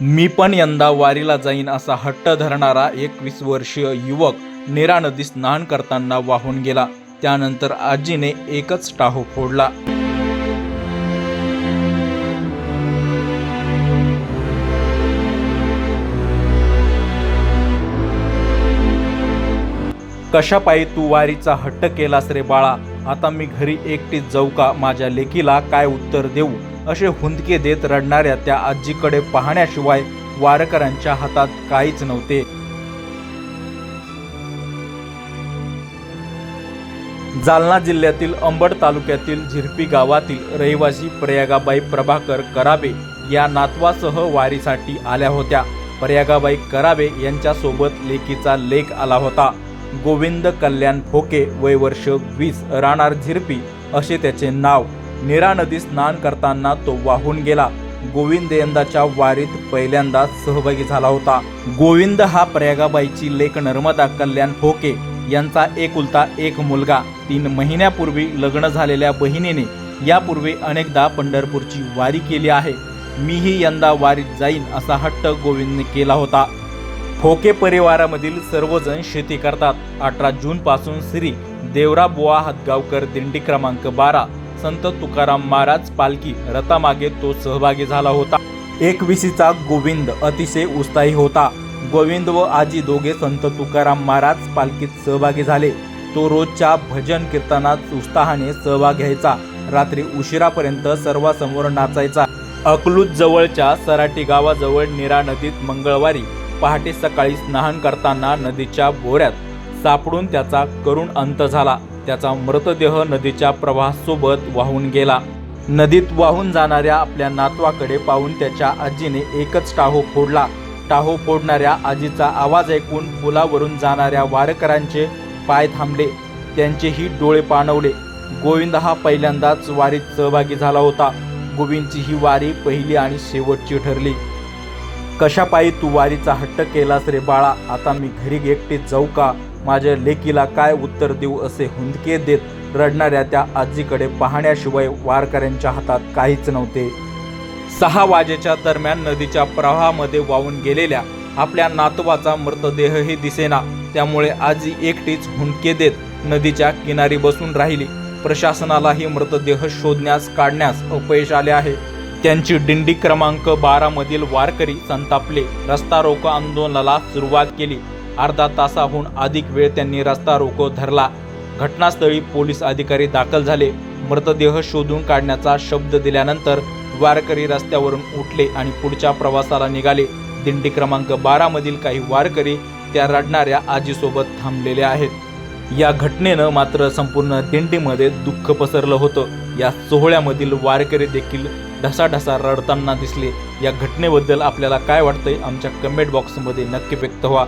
मी पण यंदा वारीला जाईन असा हट्ट धरणारा एकवीस वर्षीय युवक नेरा नदीस स्नान करताना वाहून गेला. त्यानंतर आजीने एकच टाहो फोडला. कशापायी तू वारीचा हट्ट केलास रे बाळा? आता मी घरी एकटीच जाऊ का? माझ्या लेकीला काय उत्तर देऊ? असे हुंदके देत रडणाऱ्या त्या आजीकडे पाहण्याशिवाय वारकऱ्यांच्या हातात काहीच नव्हते. जालना जिल्ह्यातील अंबड तालुक्यातील झिरपी गावातील रहिवासी प्रयागाबाई प्रभाकर कराबे या नातवासह वारीसाठी आल्या होत्या. प्रयागाबाई कराबे यांच्यासोबत लेकीचा लेख आला होता. गोविंद कल्याण फोके वय वर्ष वीस राहणार झिरपी असे त्याचे नाव. नीरा नदी स्नान करताना तो वाहून गेला. गोविंद यंदाच्या वारीत पहिल्यांदा सहभागी झाला होता. गोविंद हा प्रयागाबाईची लेख नर्मदा कल्याण फोके यांचा एकुलता एक मुलगा. तीन महिन्यापूर्वी लग्न झालेल्या बहिणीने यापूर्वी अनेकदा पंढरपूरची वारी केली आहे. मीही यंदा वारीत जाईन असा हट्ट गोविंदने केला होता. फोके परिवारामधील सर्वजण शेती करतात. अठरा जून पासून श्री देवरा बुवा हदगावकर दिंडी क्रमांक बारा. संत तुकाराम महाराज पालखी रथामागे तो सहभागी झाला होता. एकविशीचा गोविंद अतिशय उत्साही होता. गोविंद व आजी दोघे संत तुकाराम महाराज पालखीत सहभागी झाले. तो रोजच्या भजन कीर्तनात उत्साहाने सहभाग घ्यायचा. रात्री उशिरापर्यंत सर्वांसमोर नाचायचा. अकलूज जवळच्या सराटी गावाजवळ निरा नदीत मंगळवारी पहाटे सकाळी स्नान करताना नदीच्या बोऱ्यात सापडून त्याचा करुण अंत झाला. त्याचा मृतदेह नदीच्या प्रवाहासोबत वाहून गेला. नदीत वाहून जाणाऱ्या आपल्या नातवाकडे पाहून त्याच्या आजीने एकच टाहो फोडला. टाहो फोडणाऱ्या आजीचा आवाज ऐकून पुलावरून जाणाऱ्या वारकऱ्यांचे पाय थांबले. त्यांचेही डोळे पाणवले. गोविंद हा पहिल्यांदाच वारीत सहभागी झाला होता. गोविंदची ही वारी पहिली आणि शेवटची ठरली. कशापायी तू वारीचा हट्ट केलास रे बाळा? आता मी घरी एकटे जाऊ का? माझ्या लेकीला काय उत्तर देऊ असे हुंदके देत रडणाऱ्या त्या आजीकडे पाहण्याशिवाय वारकऱ्यांच्या हातात काहीच नव्हते. सहा वाजेच्या दरम्यान नदीच्या प्रवाहामध्ये वाहून गेलेल्या आपल्या नातवाचा मृतदेहही दिसेना. त्यामुळे आजी एकटीच हुंदके देत नदीच्या किनारी बसून राहिली. प्रशासनालाही मृतदेह शोधण्यास काढण्यास अपयश आले आहे. त्यांची दिंडी क्रमांक बारा मधील वारकरी संतापले. रस्ता रोको आंदोलनाला सुरुवात केली. अर्धा तासाहून अधिक वेळ त्यांनी रस्ता रोको धरला. घटनास्थळी पोलीस अधिकारी दाखल झाले. मृतदेह शोधून काढण्याचा शब्द दिल्यानंतर वारकरी रस्त्यावरून उठले आणि पुढच्या प्रवासाला निघाले. दिंडी क्रमांक बारा मधील काही वारकरी त्या रडणाऱ्या आजीसोबत थांबलेले आहेत. या घटनेनं मात्र संपूर्ण दिंडीमध्ये दुःख पसरलं होतं. या सोहळ्यामधील वारकरी देखील ढसाढसा रडताना दिसले. या घटनेबद्दल आपल्याला काय वाटतंय? आमच्या कमेंट बॉक्समध्ये नक्की व्यक्त व्हा.